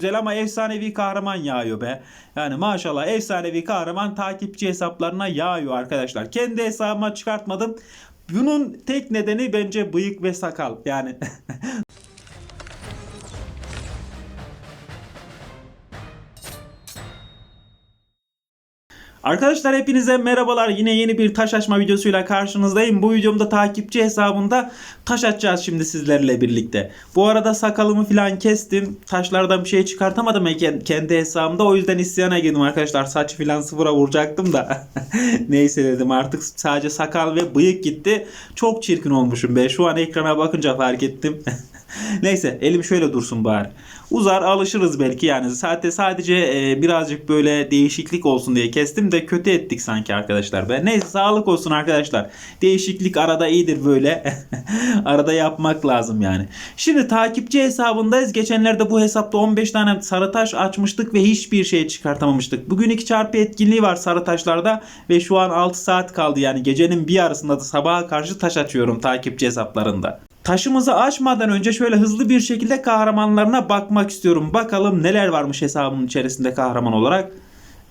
Güzel ama efsanevi kahraman yağıyor be. Yani maşallah efsanevi kahraman takipçi hesaplarına yağıyor arkadaşlar. Kendi hesabıma çıkartmadım. Bunun tek nedeni bence bıyık ve sakal. Yani Arkadaşlar hepinize merhabalar. Yine yeni bir taş açma videosuyla karşınızdayım. Bu videomda takipçi hesabında taş açacağız şimdi sizlerle birlikte. Bu arada sakalımı falan kestim. Taşlardan bir şey çıkartamadım kendi hesabımda. O yüzden isyana girdim arkadaşlar. Saç falan sıfıra vuracaktım da. Neyse dedim artık sadece sakal ve bıyık gitti. Çok çirkin olmuşum be. Şu an ekrana bakınca fark ettim. Neyse elim şöyle dursun bari. Uzar alışırız belki yani. Sadece sadece e, birazcık böyle değişiklik olsun diye kestim de kötü ettik sanki arkadaşlar be. Neyse sağlık olsun arkadaşlar. Değişiklik arada iyidir böyle. arada yapmak lazım yani. Şimdi takipçi hesabındayız. Geçenlerde bu hesapta 15 tane sarı taş açmıştık ve hiçbir şey çıkartamamıştık. Bugün 2 çarpı etkinliği var sarı taşlarda ve şu an 6 saat kaldı yani gecenin bir yarısında da sabaha karşı taş açıyorum takipçi hesaplarında. Taşımızı açmadan önce şöyle hızlı bir şekilde kahramanlarına bakmak istiyorum. Bakalım neler varmış hesabımın içerisinde kahraman olarak.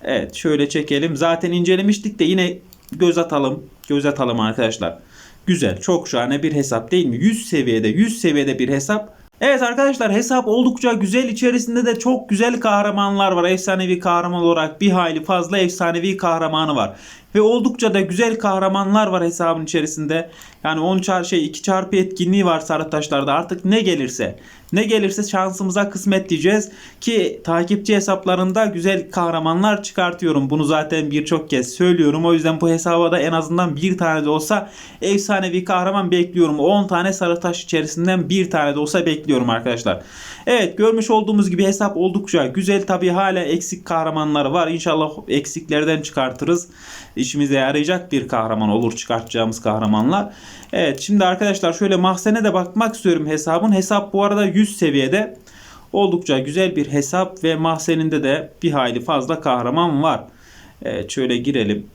Evet şöyle çekelim. Zaten incelemiştik de yine göz atalım. Göz atalım arkadaşlar. Güzel çok şahane bir hesap değil mi? 100 seviyede 100 seviyede bir hesap. Evet arkadaşlar hesap oldukça güzel. İçerisinde de çok güzel kahramanlar var. Efsanevi kahraman olarak bir hayli fazla efsanevi kahramanı var. Ve oldukça da güzel kahramanlar var hesabın içerisinde. Yani 10 çar şey 2 çarpı etkinliği var sarı taşlarda. Artık ne gelirse. Ne gelirse şansımıza kısmet diyeceğiz. Ki takipçi hesaplarında güzel kahramanlar çıkartıyorum. Bunu zaten birçok kez söylüyorum. O yüzden bu hesaba da en azından bir tane de olsa efsanevi kahraman bekliyorum. 10 tane sarı taş içerisinden bir tane de olsa bekliyorum arkadaşlar. Evet görmüş olduğumuz gibi hesap oldukça güzel. Tabi hala eksik kahramanları var. İnşallah eksiklerden çıkartırız. İşimize yarayacak bir kahraman olur çıkartacağımız kahramanlar. Evet şimdi arkadaşlar şöyle mahzene de bakmak istiyorum hesabın. Hesap bu arada 100 seviyede. Oldukça güzel bir hesap ve mahzeninde de bir hayli fazla kahraman var. Evet şöyle girelim.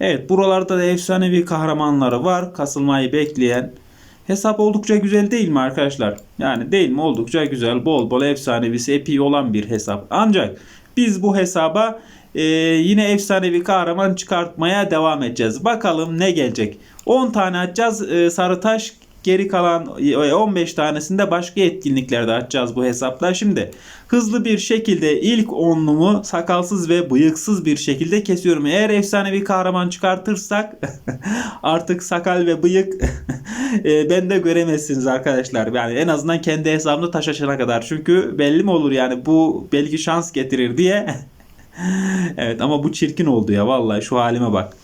Evet buralarda da efsanevi kahramanları var. Kasılmayı bekleyen. Hesap oldukça güzel değil mi arkadaşlar? Yani değil mi? Oldukça güzel. Bol bol efsanevisi epi olan bir hesap. Ancak biz bu hesaba e, yine efsanevi kahraman çıkartmaya devam edeceğiz. Bakalım ne gelecek. 10 tane açacağız. E, sarı taş Geri kalan 15 e, tanesini de başka etkinliklerde açacağız bu hesapla. Şimdi hızlı bir şekilde ilk onlumu sakalsız ve bıyıksız bir şekilde kesiyorum. Eğer efsanevi kahraman çıkartırsak artık sakal ve bıyık e, ben de göremezsiniz arkadaşlar. Yani en azından kendi hesabımda taş açana kadar. Çünkü belli mi olur yani bu belki şans getirir diye. evet ama bu çirkin oldu ya vallahi şu halime bak.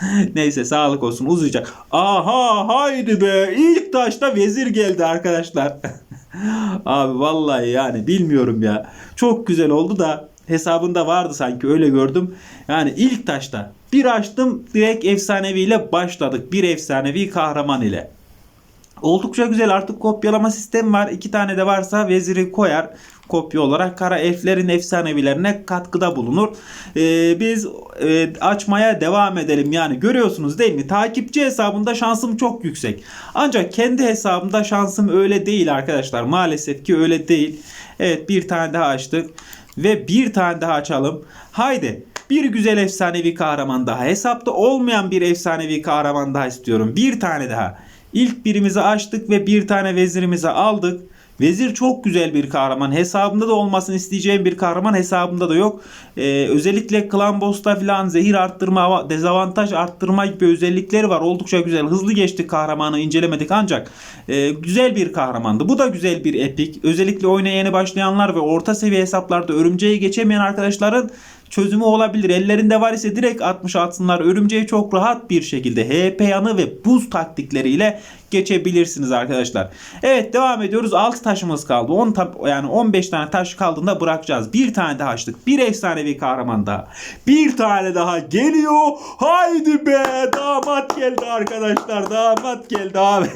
Neyse sağlık olsun uzayacak. Aha haydi be ilk taşta vezir geldi arkadaşlar. Abi vallahi yani bilmiyorum ya. Çok güzel oldu da hesabında vardı sanki öyle gördüm. Yani ilk taşta bir açtım direkt efsaneviyle başladık. Bir efsanevi kahraman ile. Oldukça güzel artık kopyalama sistemi var. İki tane de varsa veziri koyar kopya olarak kara elflerin efsanevilerine katkıda bulunur. Ee, biz e, açmaya devam edelim. Yani görüyorsunuz değil mi? Takipçi hesabında şansım çok yüksek. Ancak kendi hesabımda şansım öyle değil arkadaşlar. Maalesef ki öyle değil. Evet bir tane daha açtık. Ve bir tane daha açalım. Haydi bir güzel efsanevi kahraman daha. Hesapta olmayan bir efsanevi kahraman daha istiyorum. Bir tane daha. İlk birimizi açtık ve bir tane vezirimizi aldık. Vezir çok güzel bir kahraman. Hesabımda da olmasını isteyeceğim bir kahraman hesabımda da yok. Ee, özellikle Clan Boss'ta falan zehir arttırma, dezavantaj arttırma gibi özellikleri var. Oldukça güzel. Hızlı geçtik kahramanı incelemedik ancak e, güzel bir kahramandı. Bu da güzel bir epik. Özellikle oyuna yeni başlayanlar ve orta seviye hesaplarda örümceği geçemeyen arkadaşların çözümü olabilir. Ellerinde var ise direkt 60 atsınlar. Örümceği çok rahat bir şekilde HP yanı ve buz taktikleriyle geçebilirsiniz arkadaşlar. Evet devam ediyoruz. 6 taşımız kaldı. 10 yani 15 tane taş kaldığında bırakacağız. Bir tane daha açtık. Bir efsanevi kahraman daha. Bir tane daha geliyor. Haydi be damat geldi arkadaşlar. Damat geldi abi.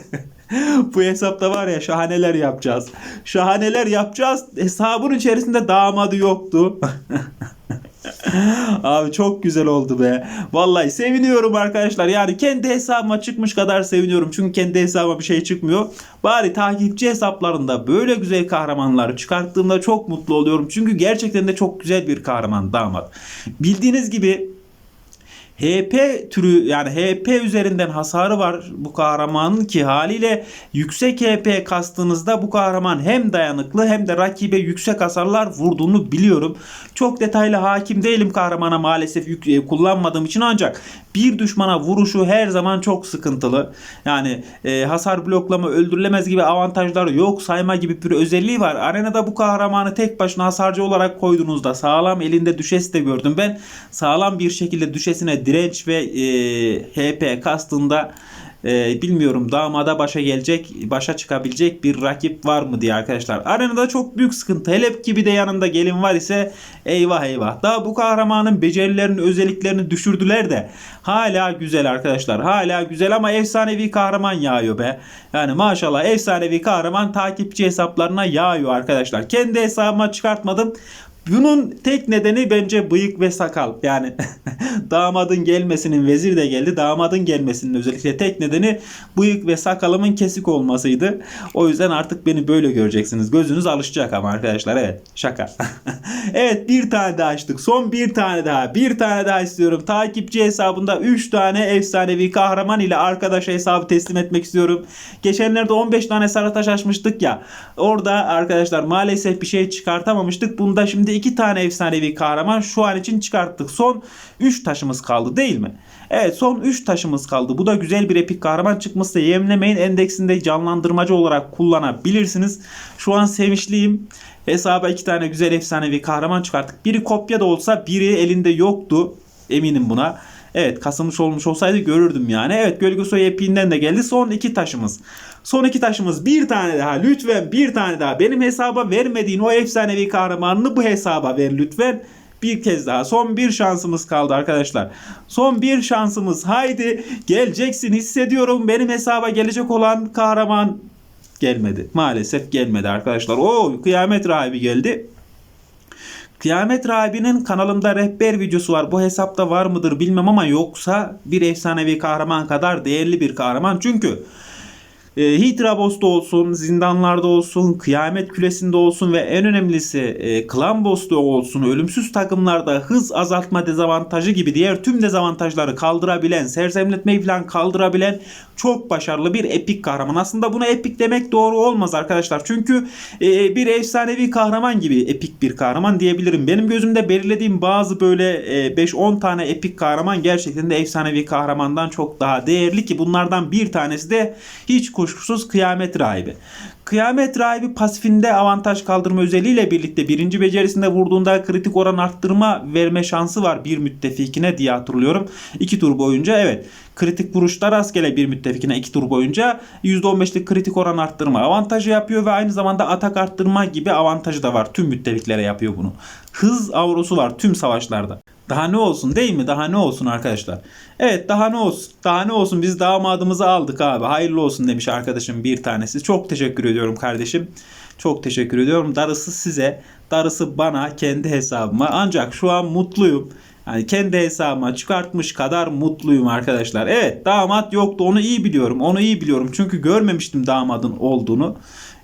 Bu hesapta var ya şahaneler yapacağız. Şahaneler yapacağız. Hesabın içerisinde damadı yoktu. Abi çok güzel oldu be. Vallahi seviniyorum arkadaşlar. Yani kendi hesabıma çıkmış kadar seviniyorum. Çünkü kendi hesabıma bir şey çıkmıyor. Bari takipçi hesaplarında böyle güzel kahramanları çıkarttığımda çok mutlu oluyorum. Çünkü gerçekten de çok güzel bir kahraman damat. Bildiğiniz gibi HP türü yani HP üzerinden hasarı var bu kahramanın ki haliyle yüksek HP kastığınızda bu kahraman hem dayanıklı hem de rakibe yüksek hasarlar vurduğunu biliyorum. Çok detaylı hakim değilim kahramana maalesef e, kullanmadığım için ancak bir düşmana vuruşu her zaman çok sıkıntılı. Yani e, hasar bloklama öldürülemez gibi avantajları yok sayma gibi bir özelliği var. Arenada bu kahramanı tek başına hasarcı olarak koyduğunuzda sağlam elinde düşesi de gördüm ben. Sağlam bir şekilde düşesine direnç ve e, HP kastığında e, bilmiyorum damada başa gelecek, başa çıkabilecek bir rakip var mı diye arkadaşlar. Arenada çok büyük sıkıntı. Hele gibi de yanında gelin var ise eyvah eyvah. Daha bu kahramanın becerilerini, özelliklerini düşürdüler de hala güzel arkadaşlar. Hala güzel ama efsanevi kahraman yağıyor be. Yani maşallah efsanevi kahraman takipçi hesaplarına yağıyor arkadaşlar. Kendi hesabıma çıkartmadım. Bunun tek nedeni bence bıyık ve sakal. Yani damadın gelmesinin vezir de geldi. Damadın gelmesinin özellikle tek nedeni bıyık ve sakalımın kesik olmasıydı. O yüzden artık beni böyle göreceksiniz. Gözünüz alışacak ama arkadaşlar. Evet şaka. evet bir tane daha açtık. Son bir tane daha. Bir tane daha istiyorum. Takipçi hesabında 3 tane efsanevi kahraman ile arkadaş hesabı teslim etmek istiyorum. Geçenlerde 15 tane sarı taş açmıştık ya. Orada arkadaşlar maalesef bir şey çıkartamamıştık. Bunda şimdi 2 tane efsanevi kahraman şu an için çıkarttık. Son 3 taşımız kaldı değil mi? Evet son 3 taşımız kaldı. Bu da güzel bir epik kahraman çıkması da yemlemeyin endeksinde canlandırmacı olarak kullanabilirsiniz. Şu an sevinçliyim. Hesaba iki tane güzel efsanevi kahraman çıkarttık. Biri kopya da olsa biri elinde yoktu. Eminim buna. Evet kasılmış olmuş olsaydı görürdüm yani. Evet Gölge Soy epiğinden de geldi. Son iki taşımız. Son iki taşımız bir tane daha. Lütfen bir tane daha. Benim hesaba vermediğin o efsanevi kahramanını bu hesaba ver lütfen. Bir kez daha. Son bir şansımız kaldı arkadaşlar. Son bir şansımız. Haydi geleceksin hissediyorum. Benim hesaba gelecek olan kahraman gelmedi. Maalesef gelmedi arkadaşlar. Oo kıyamet rahibi geldi. Kıyamet Rahibi'nin kanalımda rehber videosu var. Bu hesapta var mıdır bilmem ama yoksa bir efsanevi kahraman kadar değerli bir kahraman. Çünkü e, Hitrabos'ta olsun, zindanlarda olsun, kıyamet külesinde olsun ve en önemlisi e, Klan Boss'ta olsun, ölümsüz takımlarda hız azaltma dezavantajı gibi diğer tüm dezavantajları kaldırabilen, sersemletmeyi falan kaldırabilen çok başarılı bir epik kahraman. Aslında buna epik demek doğru olmaz arkadaşlar. Çünkü e, bir efsanevi kahraman gibi epik bir kahraman diyebilirim. Benim gözümde belirlediğim bazı böyle e, 5-10 tane epik kahraman gerçekten de efsanevi kahramandan çok daha değerli ki bunlardan bir tanesi de hiç kuşkusuz kıyamet rahibi. Kıyamet rahibi pasifinde avantaj kaldırma özelliğiyle birlikte birinci becerisinde vurduğunda kritik oran arttırma verme şansı var bir müttefikine diye hatırlıyorum. 2 tur boyunca evet kritik vuruşta rastgele bir müttefikine 2 tur boyunca %15'lik kritik oran arttırma avantajı yapıyor ve aynı zamanda atak arttırma gibi avantajı da var. Tüm müttefiklere yapıyor bunu. Hız avrosu var tüm savaşlarda. Daha ne olsun değil mi? Daha ne olsun arkadaşlar? Evet daha ne olsun? Daha ne olsun? Biz damadımızı aldık abi. Hayırlı olsun demiş arkadaşım bir tanesi. Çok teşekkür ediyorum kardeşim. Çok teşekkür ediyorum. Darısı size, darısı bana, kendi hesabıma. Ancak şu an mutluyum. Yani kendi hesabıma çıkartmış kadar mutluyum arkadaşlar. Evet damat yoktu onu iyi biliyorum. Onu iyi biliyorum. Çünkü görmemiştim damadın olduğunu.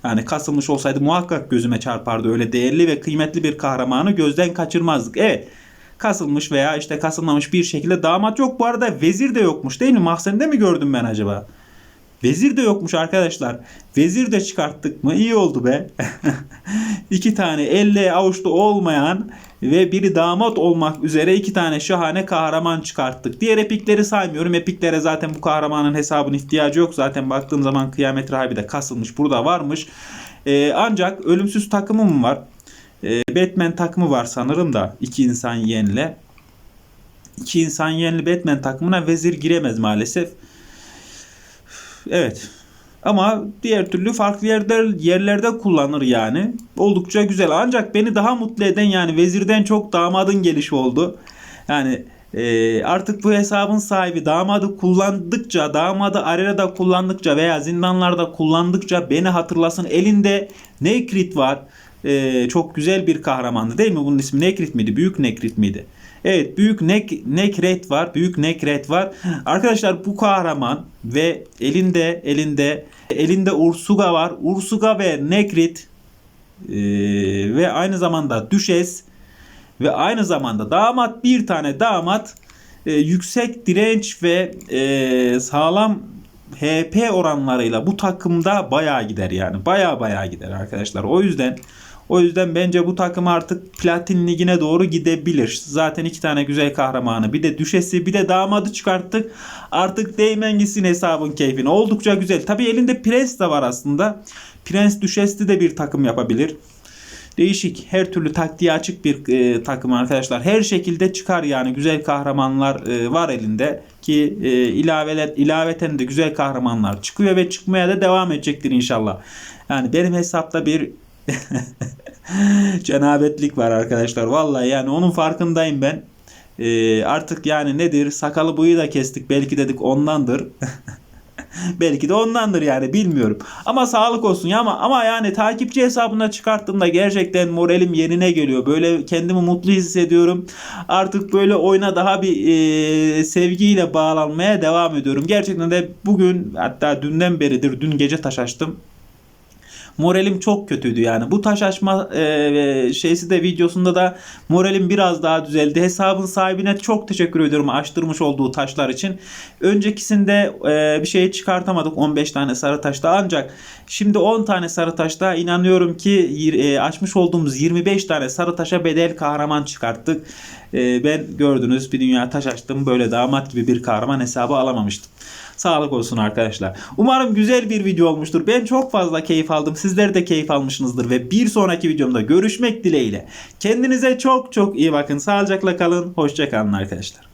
Yani kasılmış olsaydı muhakkak gözüme çarpardı. Öyle değerli ve kıymetli bir kahramanı gözden kaçırmazdık. Evet kasılmış veya işte kasılmamış bir şekilde damat yok. Bu arada vezir de yokmuş değil mi? Mahzende mi gördüm ben acaba? Vezir de yokmuş arkadaşlar. Vezir de çıkarttık mı? İyi oldu be. iki tane elle avuçta olmayan ve biri damat olmak üzere iki tane şahane kahraman çıkarttık. Diğer epikleri saymıyorum. Epiklere zaten bu kahramanın hesabının ihtiyacı yok. Zaten baktığım zaman kıyamet rahibi de kasılmış. Burada varmış. Ee, ancak ölümsüz takımım var. Ee, Batman takımı var sanırım da. iki insan yenle. İki insan yenli Batman takımına vezir giremez maalesef. Evet. Ama diğer türlü farklı yerler, yerlerde kullanır yani. Oldukça güzel. Ancak beni daha mutlu eden yani vezirden çok damadın gelişi oldu. Yani e, artık bu hesabın sahibi damadı kullandıkça, damadı arenada kullandıkça veya zindanlarda kullandıkça beni hatırlasın. Elinde Nekrit var. E, çok güzel bir kahramandı değil mi? Bunun ismi Nekrit miydi? Büyük Nekrit miydi? Evet büyük Nek Nekret var. Büyük Nekret var. Arkadaşlar bu kahraman ve elinde elinde elinde Ursuga var. Ursuga ve Nekrit e, ve aynı zamanda Düşes ve aynı zamanda damat bir tane damat e, yüksek direnç ve e, sağlam HP oranlarıyla bu takımda bayağı gider yani. Bayağı bayağı gider arkadaşlar. O yüzden o yüzden bence bu takım artık platin ligine doğru gidebilir. Zaten iki tane güzel kahramanı bir de düşesi bir de damadı çıkarttık. Artık değmen gitsin hesabın keyfine. Oldukça güzel. Tabi elinde prens de var aslında. Prens düşesli de bir takım yapabilir. Değişik, her türlü taktiğe açık bir e, takım arkadaşlar. Her şekilde çıkar yani güzel kahramanlar e, var elinde ki e, ilaveler ilaveten de güzel kahramanlar çıkıyor ve çıkmaya da devam edecektir inşallah. Yani benim hesapta bir cenabetlik var arkadaşlar. Vallahi yani onun farkındayım ben. E, artık yani nedir? Sakalı boyu da kestik. Belki dedik ondandır. Belki de ondandır yani bilmiyorum. Ama sağlık olsun ya ama ama yani takipçi hesabına çıkarttığımda gerçekten moralim yerine geliyor. Böyle kendimi mutlu hissediyorum. Artık böyle oyuna daha bir e, sevgiyle bağlanmaya devam ediyorum. Gerçekten de bugün hatta dünden beridir dün gece taş açtım. Moralim çok kötüydü yani. Bu taş açma e, şeysi de videosunda da moralim biraz daha düzeldi. Hesabın sahibine çok teşekkür ediyorum açtırmış olduğu taşlar için. Öncekisinde e, bir şey çıkartamadık 15 tane sarı taşta ancak şimdi 10 tane sarı taşta inanıyorum ki e, açmış olduğumuz 25 tane sarı taşa bedel kahraman çıkarttık. E, ben gördünüz bir dünya taş açtım böyle damat gibi bir kahraman hesabı alamamıştım. Sağlık olsun arkadaşlar. Umarım güzel bir video olmuştur. Ben çok fazla keyif aldım. Sizler de keyif almışsınızdır ve bir sonraki videomda görüşmek dileğiyle. Kendinize çok çok iyi bakın. Sağlıcakla kalın. Hoşça kalın arkadaşlar.